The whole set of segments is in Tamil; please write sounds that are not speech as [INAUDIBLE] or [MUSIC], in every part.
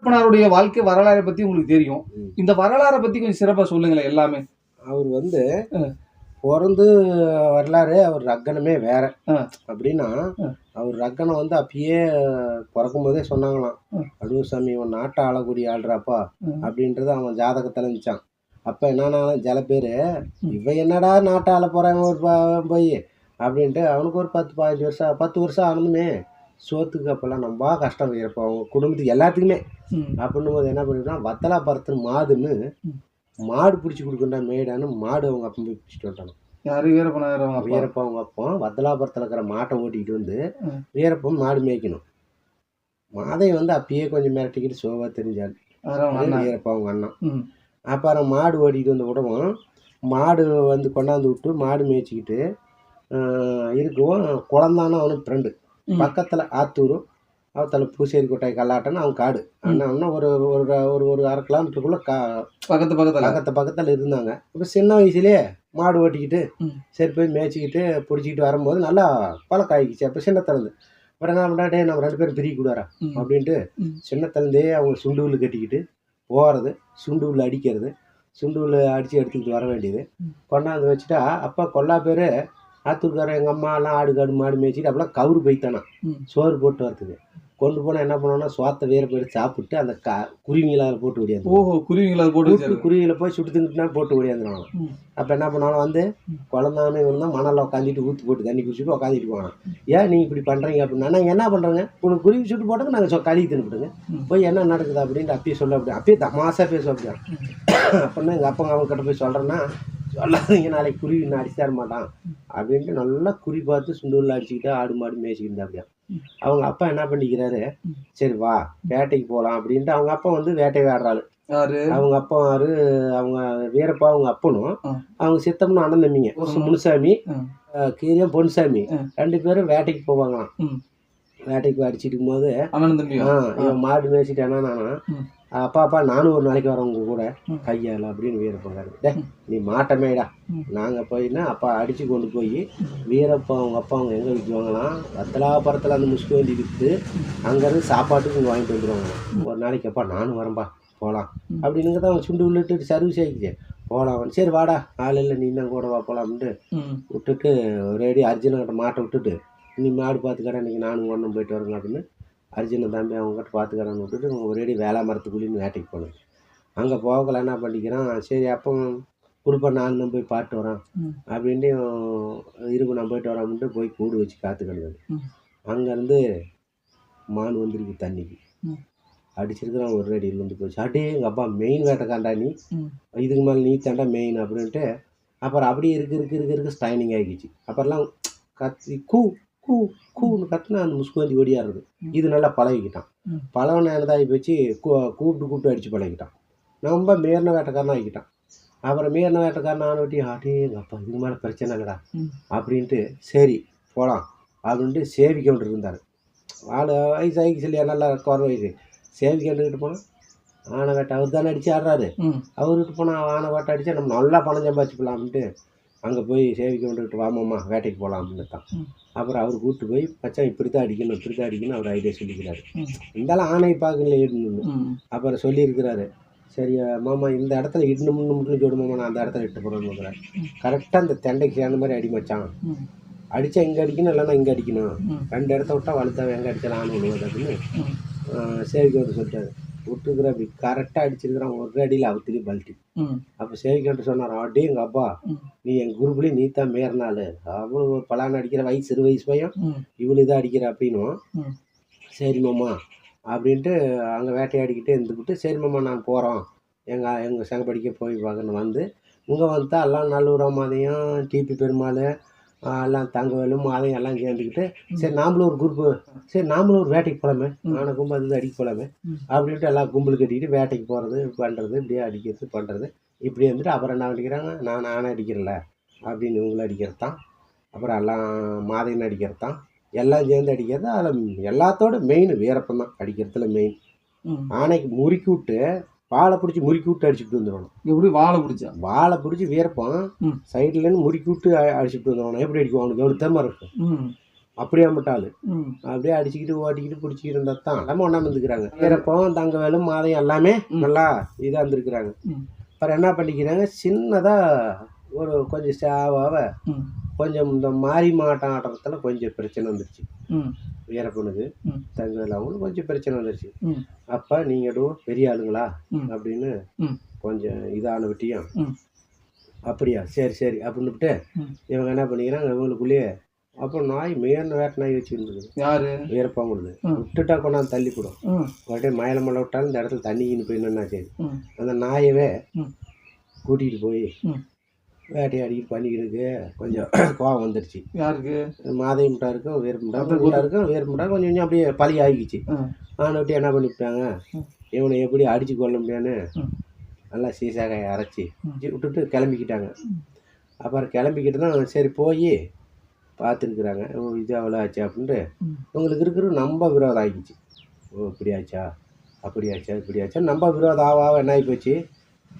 வீரப்பனாருடைய வாழ்க்கை வரலாறை பத்தி உங்களுக்கு தெரியும். இந்த வரலாறை பத்தி கொஞ்சம் சிறப்பா சொல்லுங்களேன் எல்லாமே அவர் வந்து. பிறந்து வரலாறு அவர் ரக்கனமே வேற. அப்படின்னா. அவர் ரக்கனம் வந்து அப்பயே பிறக்கும் போதே சொன்னாங்களாம். அடூர் சாமி இவன் நாட்டை ஆளக்கூடிய ஆள்றாப்பா. அப்படின்றது அவன் ஜாதகத்தில் இருந்துச்சான் அப்போ என்னன்னா சில பேர். இவன் என்னடா நாட்டை ஆள போகிறான் ஒரு போய் அப்படின்ட்டு அவனுக்கு ஒரு பத்து பதினஞ்சு வருஷம் பத்து வருஷம் ஆனதுமே சோத்துக்கு அப்போல்லாம் ரொம்ப கஷ்டம் இருப்போம் அவங்க குடும்பத்துக்கு எல்லாத்துக்குமே. அப்படின்னும் போது என்ன பண்ணிட்டான் வத்தலா பரத்து மாடுன்னு. மாடு பிடிச்சி கொடுக்கண்டா மேடான்னு மாடு அவங்க அப்பா போய் பிடிச்சிட்டு வந்துட்டாங்க யாரு அப்பா வீரப்பா அவங்க அப்பா வத்தலாபுரத்தில் இருக்கிற மாட்டை ஓட்டிக்கிட்டு வந்து. வீரப்பன் மாடு மேய்க்கணும் மாதை வந்து அப்பயே கொஞ்சம் மிரட்டிக்கிட்டு சோவா தெரிஞ்சாரு யாரு அவங்க அண்ணா வீரப்பா அவங்க அண்ணன். அப்புறம் மாடு ஓட்டிக்கிட்டு வந்து விடவும் மாடு வந்து கொண்டாந்து விட்டு மாடு மேய்ச்சிக்கிட்டு ஆஹ், இருக்கவும் குழந்தான அவனுக்கு ஃப்ரெண்டு. பக்கத்தில் ஆத்தூர் அவத்தில் பூசேரி கொட்டாய் கல்லாட்டன்னு அவன் காடு அண்ணா ஒரு ஒரு ஒரு ஒரு அரை கிலோமீட்டருக்குள்ளே கா பக்கத்து பக்கத்துல பக்கத்து பக்கத்தில் இருந்தாங்க இப்போ சின்ன வயசுலேயே மாடு ஓட்டிக்கிட்டு. சரி போய் மேய்ச்சிக்கிட்டு பிடிச்சிக்கிட்டு வரும்போது நல்லா பழக்காயிக்கிச்சு அப்போ சின்னத்திலேருந்து அப்புறம் என்ன பண்ணா டேய் நம்ம ரெண்டு பேரும் பிரிக்க கூடாரா. அப்படின்ட்டு. சின்னத்திலேருந்தே அவங்க சுண்டுவில் கட்டிக்கிட்டு போகிறது சுண்டுவில் அடிக்கிறது சுண்டுவில் அடித்து எடுத்துக்கிட்டு வர வேண்டியது. கொண்டாந்து வச்சுட்டா அப்பா கொல்லா பேர் ஆத்தூர்காரன் எங்கள் அம்மா எல்லாம் ஆடு காடு மாடு மேய்ச்சிட்டு அப்பெல்லாம் கவுரு போய்த்தானா. சோறு போட்டு வரதுக்கு கொண்டு போனால் என்ன பண்ணுவோம்னா சோத்தை வேற போய் சாப்பிட்டு அந்த க குருவிங்களை அதில் போட்டு ஓடியாந்து ஓஹோ குருவிங்களா அது போட்டு குருவியில் போய் சுட்டு தின்னுட்டுனா போட்டு ஓடியாந்துருவாங்க. அப்போ என்ன பண்ணாலும் வந்து. குழந்தானு தான் மணலில் உட்காந்துட்டு ஊற்றி போட்டு தண்ணி குடிச்சிட்டு உட்காந்துட்டு போவாங்க. ஏன் நீங்கள் இப்படி பண்ணுறீங்க அப்படின்னா நாங்கள் என்ன பண்ணுறோங்க உங்களுக்கு குருவி சுட்டு போட்டோங்க நாங்கள் சொ கழுவி தின்னுபிடுங்க ம். போய் என்ன நடக்குது அப்படின்ட்டு அப்பயே சொல்ல அப்படி அப்பயே தமாசா பேச அப்படியா? அப்படின்னா எங்கள் அப்பா அவங்க கிட்ட போய் சொல்கிறேன்னா சொல்லாதீங்க நாளைக்கு குருவி நான் அடிச்சு தர மாட்டான் அப்படின்ட்டு நல்லா குறி பார்த்து சுண்டூரில் அடிச்சுக்கிட்டு ஆடு மாடு மேய்ச்சிக்கிட்டு அப்படியா. அவங்க அப்பா என்ன பண்ணிக்கிறாரு. சரி வா வேட்டைக்கு போகலாம் அப்படின்ட்டு அவங்க அப்பா வந்து வேட்டை வேடுறாள் யாரு அவங்க அப்பா அவங்க வீரப்பா அவங்க அப்பனும். அவங்க சித்தம்னு அண்ணன் தம்பிங்க. முனுசாமி கீரியம் பொன்சாமி. ரெண்டு பேரும் வேட்டைக்கு போவாங்களாம். வேட்டைக்கு தம்பியும் ஆ, இவன் மாடு மேய்ச்சிட்டு என்ன ம். அப்பா அப்பா நானும் ஒரு நாளைக்கு வரேன் உங்க கூட. கையால் அப்படின்னு வீரப்பாங்க டே. நீ மாட்டமேடா. நாங்கள் போயின்னா அப்பா அடித்து கொண்டு போய் வீரப்பா அவங்க அப்பா அவங்க எங்கே விற்குவாங்களாம் வத்தலாபுரத்தில் அந்த முஸ்கு வண்டி விற்று அங்கேருந்து சாப்பாட்டுக்கு இங்கே வாங்கிட்டு வந்துடுவாங்க ஒரு நாளைக்கு அப்பா நானும் வரேன்பா போகலாம். அப்படின்னுங்க தான் அவன் சுண்டு விட்டுட்டு சர்வீஸ் ஆகிடுச்சு போகலாம் சரி வாடா ஆள் இல்லை நீ தான் கூட வா போகலாம்ட்டு. விட்டுட்டு ஒரேடி அர்ஜுனகிட்ட மாட்டை விட்டுட்டு நீ மாடு பார்த்துக்கடா இன்றைக்கி நானும் ஒன்றும் போயிட்டு வரேங்க அப்படின்னு அர்ஜுனன் தம்பி அவங்ககிட்ட பார்த்துக்கடான்னு விட்டுட்டு ஒரேடி வேலை மரத்துக்குள்ளேன்னு வேட்டைக்கு போனேன் அங்கே போகல என்ன பண்ணிக்கிறான் சரி அப்போ கொடுப்பேன் நான் தான் போய் பாட்டு வரேன். அப்படின்ட்டு இருப்பு நான் போயிட்டு வரேன்ட்டு போய் கூடு வச்சு காத்துக்கிடுவேன் ம். அங்கேருந்து மான் வந்திருக்கு தண்ணிக்கு. அடிச்சிருக்கிறான் ஒரு அடி இருந்து போச்சு அடே எங்கள் அப்பா மெயின் வேட்டைக்காண்டா நீ. இதுக்கு மேலே நீ தாண்டா மெயின் அப்படின்ட்டு அப்புறம் அப்படியே இருக்கு இருக்கு இருக்கு இருக்கு ஸ்டைனிங் ஆகிடுச்சு அப்புறம்லாம் கத்தி கூ கூ கூன்னு கத்துனா அந்த முஸ்குவந்தி ஓடியாடுறது. இது நல்லா பழகிக்கிட்டான். பழகின என்னதாகி போச்சு கூ கூப்பிட்டு கூப்பிட்டு அடித்து பழகிட்டான் ரொம்ப மேர்ன வேட்டைக்காரனா ஆகிக்கிட்டான். அப்புறம் மேர்ன வேட்டைக்காரன் நான் ஒட்டி ஆட்டே எங்கள் அப்பா இதுக்கு மேலே பிரச்சனை இல்லைடா. ம். அப்படின்ட்டு சரி போகலாம் அப்படின்ட்டு சேவி கவுண்டர் இருந்தார். ஆள் வயசு ஆகி சொல்லியா நல்லா குறை வயசு சேவி கவுண்டர்கிட்ட போனால் ஆனை வேட்டை அவர் தானே அடிச்சு ஆடுறாரு. அவர்கிட்ட போனால் ஆனை வேட்டை அடித்தா நம்ம நல்லா பணம் சம்பாதிச்சுக்கலாம்ட்டு அங்கே போய் சேவிக்க வந்துட்டு வாமாம்மா வேட்டைக்கு போகலாம் அப்படின்னு தான். அப்புறம் அவர் கூப்பிட்டு போய் மச்சான் இப்படி தான் அடிக்கணும் இப்படி தான் அடிக்கணும் அவர் ஐடியா சொல்லிக்கிறாரு. இருந்தாலும் ஆணை பார்க்கல இடணும்னு. அப்புறம் சொல்லியிருக்கிறாரு சரி மாமா இந்த இடத்துல இடணும்னு மட்டும் சொல்லு மாமா நான் அந்த இடத்துல இட்டு போகிறேன்னு கரெக்டாக அந்த தெண்டைக்கு சேர்ந்த மாதிரி அடி மச்சான். அடித்தா இங்கே அடிக்கணும் இல்லைன்னா இங்கே அடிக்கணும். ரெண்டு இடத்த விட்டா வலுத்தா எங்கே அடிச்சாலும் ஆணை விழுவது அப்படின்னு. சேவிக்க வந்து சொல்லிட்டாரு விட்டுக்கிற அப்படி கரெக்டாக அடிச்சிருக்கிறான் ஒரு அடியில் அவத்திரி பல்ட்டி. அப்போ சேவிக்கிட்ட சொன்னார் அடே எங்கள் அப்பா. நீ என் குரூப்லேயும் நீ தான் மேறினாள் அவ்வளோ பலான அடிக்கிற வயசு சிறு வயசு பையன். இவ்வளோ இதாக அடிக்கிற அப்படின்னும். சரி மாமா அப்படின்ட்டு அங்கே வேட்டையாடிக்கிட்டே இருந்துக்கிட்டு சரி மாமா நான் போகிறோம் எங்கள் எங்கள் சங்கப்படிக்க போய் பார்க்கணும் வந்து இங்கே வந்தா எல்லாம் நல்லூரா மாதையும் டிபி பெருமாள் எல்லாம் தங்கவேலும் மாதையும் எல்லாம் சேர்ந்துக்கிட்டு சரி நாமளும் ஒரு குரூப்பு சரி நாமளும் ஒரு வேட்டைக்கு போகலாமே. நானும் கும்பல் அது அடிக்க போகலாமே. அப்படின்ட்டு எல்லாம் கும்பல் கட்டிக்கிட்டு வேட்டைக்கு போகிறது பண்ணுறது இப்படியே அடிக்கிறது பண்ணுறது இப்படி வந்துட்டு அப்புறம் என்ன பண்ணிக்கிறாங்க? நான் நானே அடிக்கிறல அப்படின்னு இவங்களும் அடிக்கிறது தான் அப்புறம் எல்லாம் மாதைன்னு அடிக்கிறது தான் எல்லாம் சேர்ந்து அடிக்கிறது அதில் எல்லாத்தோட மெயின் வீரப்பம் தான் அடிக்கிறதுல மெயின். ஆனைக்கு முறுக்கி விட்டு வாழை பிடிச்சி முறுக்கி விட்டு அடிச்சுட்டு வந்துடணும் எப்படி வாழை பிடிச்சா? வாழை பிடிச்சி வீரப்பம் ம். சைட்லேருந்து முறுக்கி விட்டு அடிச்சுட்டு வந்துடணும் எப்படி அடிக்கும் அவனுக்கு? எவ்வளோ திறமை இருக்கும். அப்படியே மட்டாள் ம். அப்படியே அடிச்சுக்கிட்டு ஓட்டிக்கிட்டு பிடிச்சிக்கிட்டு இருந்தா தான் எல்லாமே ஒன்றா இருந்துக்கிறாங்க. வீரப்பம் தங்கவேலும் மாதையும் எல்லாமே நல்லா இதாக இருந்துருக்குறாங்க. அப்புறம் என்ன பண்ணிக்கிறாங்க? சின்னதாக ஒரு கொஞ்சம் சேவாக ம். கொஞ்சம் இந்த மாறி மாட்டம் ஆடுறதுல கொஞ்சம் பிரச்சனை வந்துருச்சு. ம். தங்கவேல் அவங்களுக்கு கொஞ்சம் பிரச்சனை வந்துருச்சு. அப்போ நீங்கள் பெரிய ஆளுங்களா. அப்படின்னு. கொஞ்சம் இதான விட்டியும். அப்படியா? சரி சரி. அப்படின்னுட்டு ம். இவங்க என்ன பண்ணிக்கிறாங்க? இவங்களுக்குள்ளேயே அப்போ நாய் மேன வேட்ட நாய் வச்சுருந்தது. யாரு? வீரப்பாங்குழுது ம். விட்டுட்டா கொண்டாந்து தள்ளி போடும். உடனே மயில மலை விட்டாலும் இந்த இடத்துல தண்ணி கின்னு போயிடணும்னா சரி அந்த நாயவே. கூட்டிகிட்டு போய் ம். வேட்டையாடிக்கிட்டு பண்ணிக்கிட்டு கொஞ்சம் [CLEARS THROAT] கோவம் வந்துடுச்சு யாருக்கு மாதை முட்டா இருக்கும் வேர்முட்டா அந்த முட்டா இருக்கும் வேர்முட்டா கொஞ்சம் கொஞ்சம் அப்படியே பழி ஆகிக்கிச்சு ம் ஆன விட்டு என்ன பண்ணிவிட்டாங்க. இவனை எப்படி அடித்து கொள்ள முடியான்னு. நல்லா சீசாக்காயை அரைச்சி. விட்டுட்டு கிளம்பிக்கிட்டாங்க. அப்புறம் கிளம்பிக்கிட்டு தான் சரி போய் பார்த்துருக்குறாங்க ஓ இது அவ்வளோ ஆச்சு அப்படின்ட்டு. உங்களுக்கு இருக்கிற நம்ம விரோதம் ஆகிடுச்சு ஓ இப்படி ஆச்சா அப்படி ஆச்சா இப்படி ஆச்சா நம்ம விரோதம் ஆவ என்ன ஆகி போச்சு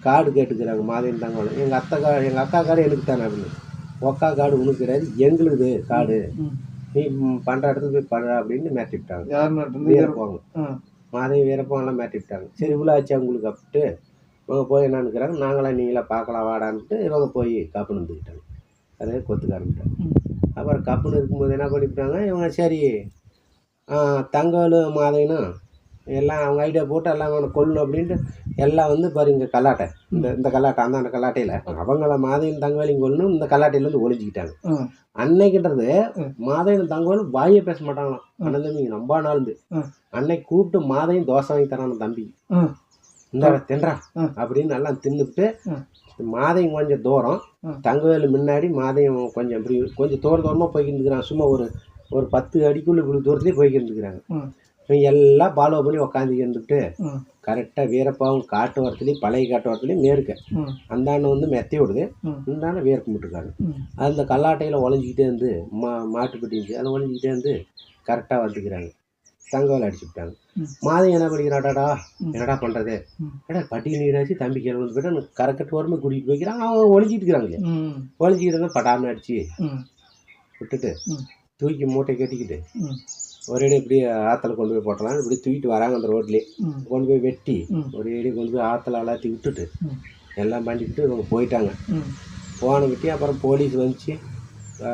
காடு கேட்டுக்கிறாங்க மாதையும் தங்கவளம் எங்கள் அத்தை கா எங்கள் அக்கா காடு எனக்கு தானே அப்படின்னு. ஒக்கா காடு உனக்கு கிடையாது எங்களுது காடு. நீ பண்ணுற இடத்துக்கு போய் பண்ணுற அப்படின்னு மிரட்டி விட்டாங்க. வீரப்பாங்க மாதையும் வீரப்பம் எல்லாம் மிரட்டி விட்டாங்க. சரி இவ்வளோ ஆச்சா உங்களுக்கு அப்படின்ட்டு இவங்க போய் என்னன்னுக்குறாங்க நாங்களாம் நீங்களா பார்க்கலாம் வாடான்ட்டு இவங்க போய் கப்புன்னு இருந்துக்கிட்டாங்க அதே கொத்துக்க ஆரம்பிட்டாங்க அப்புறம் கப்புன்னு இருக்கும்போது என்ன பண்ணிவிட்டாங்க? இவங்க சரி தங்கல் மாதையனும் எல்லாம் அவங்க ஐடியா போட்டு எல்லாம் அவனை கொல்லணும் அப்படின்ட்டு எல்லாம் வந்து பாரு இங்கே கல்லாட்டை. இந்த இந்த கல்லாட்டை அந்த அந்த கல்லாட்டையில் அவங்கள மாதையும் தங்கவேலையும் கொல்லணும் இந்த ம் அன்னைக்குன்றது ம். மாதையும் தங்கவேலும் வாயே பேச மாட்டாங்களாம். அண்ணன் தம்பிங்க ரொம்ப நாளுந்து. அன்னைக்கு கூப்பிட்டு மாதையும் தோசை வாங்கி தரான தம்பி. இந்த தின்றா. அப்படின்னு எல்லாம் தின்னுட்டு. மாதையும் கொஞ்சம் தூரம். தங்கவேலு முன்னாடி மாதையும் கொஞ்சம் இப்படி கொஞ்சம் தூர தூரமாக போய்க்கிட்டு இருக்கிறாங்க சும்மா ஒரு ஒரு பத்து அடிக்குள்ள இவ்வளோ தூரத்துலேயே போய்க்கிட்டு இருக்கிறாங்க. எல்லாம் ஃபாலோ பண்ணி உக்காந்துக்கிட்டு ம். கரெக்டாக வீரப்பாவும் காட்டு வரத்துலேயும் பழைய காட்டு வரத்துலேயும் மேற்க. அந்தாண்ட வந்து மெத்தி விடுது இந்தாண்ட வேர்க்க முட்டுருக்காங்க ம். அந்த கல்லாட்டையில் ஒளிஞ்சிக்கிட்டே இருந்து மா மாட்டுப்பட்டி இருந்துச்சு அதில் ஒளிஞ்சிக்கிட்டே இருந்து கரெக்டாக வந்துக்கிறாங்க தங்கவேல் அடிச்சு விட்டாங்க. மாதம் என்ன படிக்கிறாடாடா. என்னடா பண்ணுறது. ஏடா பட்டி நீராச்சு தம்பி கிளம்பி வந்து போய்ட்டு கரெக்ட் வரமே கூட்டிகிட்டு போய்க்கிறாங்க அவங்க ஒளிஞ்சிட்டு இருக்கிறாங்க இருந்தால் பட்டாமல் அடிச்சு விட்டுட்டு. தூக்கி மூட்டை கட்டிக்கிட்டு ம் ஒரே இப்படி ஆற்றுல கொண்டு போய் போட்டலாம். இப்படி தூக்கிட்டு வராங்க அந்த ரோட்லேயே. கொண்டு போய் வெட்டி ம். ஒரே அடி கொண்டு போய் ஆற்றுல அலாத்தி விட்டுட்டு. எல்லாம் பண்ணிக்கிட்டு இவங்க போயிட்டாங்க. போன விட்டி அப்புறம் போலீஸ் வந்துச்சு.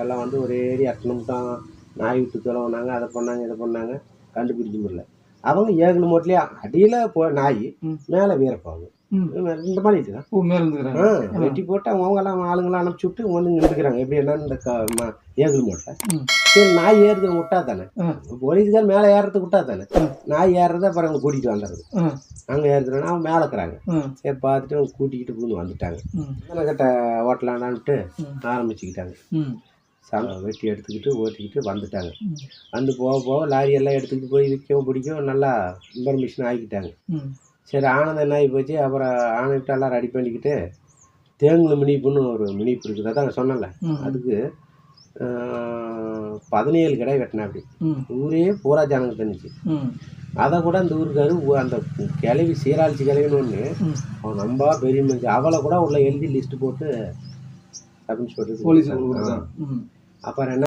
எல்லாம் வந்து ஒரே அடி அட்டணும் தான். நாய் விட்டு தொலைவுனாங்க அதை பண்ணாங்க இதை பண்ணாங்க. கண்டுபிடிக்க முடியல. அவங்க ஏகல் மூட்டிலே அடியில் போ நாய். மேலே வீரப்பாங்க. இந்த மாதிரி தான் ஓ மேல இருந்துக்கிறாங்க ஆ. வெட்டி போட்டு அவங்க அவங்கெல்லாம் ஆளுங்களாம் அனுப்பிச்சி விட்டு வந்து நின்றுக்கிறாங்க. எப்படி என்னன்னு இந்த ஏகல் மூட்டில் சரி நாய் ஏறுறது விட்டா தானே? போலீஸ்கார் மேலே ஏறுறதுக்கு விட்டா தானே. நாய் ஏறுறத அப்புறம் அவங்க கூட்டிகிட்டு வந்துடுறது. அங்கே ஏறுறதுனா அவங்க மேலே இருக்கிறாங்க. சரி பார்த்துட்டு அவங்க கூட்டிக்கிட்டு புகுந்து வந்துட்டாங்க. கிட்ட ஓட்டலான்ட்டு ம். ஆரம்பிச்சுக்கிட்டாங்க. வெட்டி எடுத்துக்கிட்டு ஓட்டிக்கிட்டு வந்துட்டாங்க. வந்து போக போக லாரி எல்லாம் எடுத்துக்கிட்டு போய் விற்கவும் பிடிக்கவும் நல்லா இன்ஃபர்மேஷன் ஆகிக்கிட்டாங்க. சரி ஆனந்தம் என்ன ஆகி போச்சு. அப்புறம் ஆனந்த் எல்லாம் ரெடி பண்ணிக்கிட்டு தேங்குல மினிப்புன்னு ஒரு மினிப்பு இருக்குது. அதான் சொன்னல அதுக்கு பதினேழு கடை வெட்டினா அப்படி. ஊரே பூரா ஜனங்க தண்ணிச்சு ம். அதை கூட அந்த ஊருக்காரு அந்த கிளவி சீராளிச்சி கிளவின்னு ஒன்று அவன் நம்பா பெரிய மனுஷன். அவளை கூட உள்ள எழுதி லிஸ்ட் போட்டு அப்படின்னு சொல்லிட்டு போலீஸ் அப்புறம் என்ன